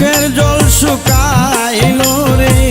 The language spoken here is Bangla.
চোখের জল শুকাইল রে।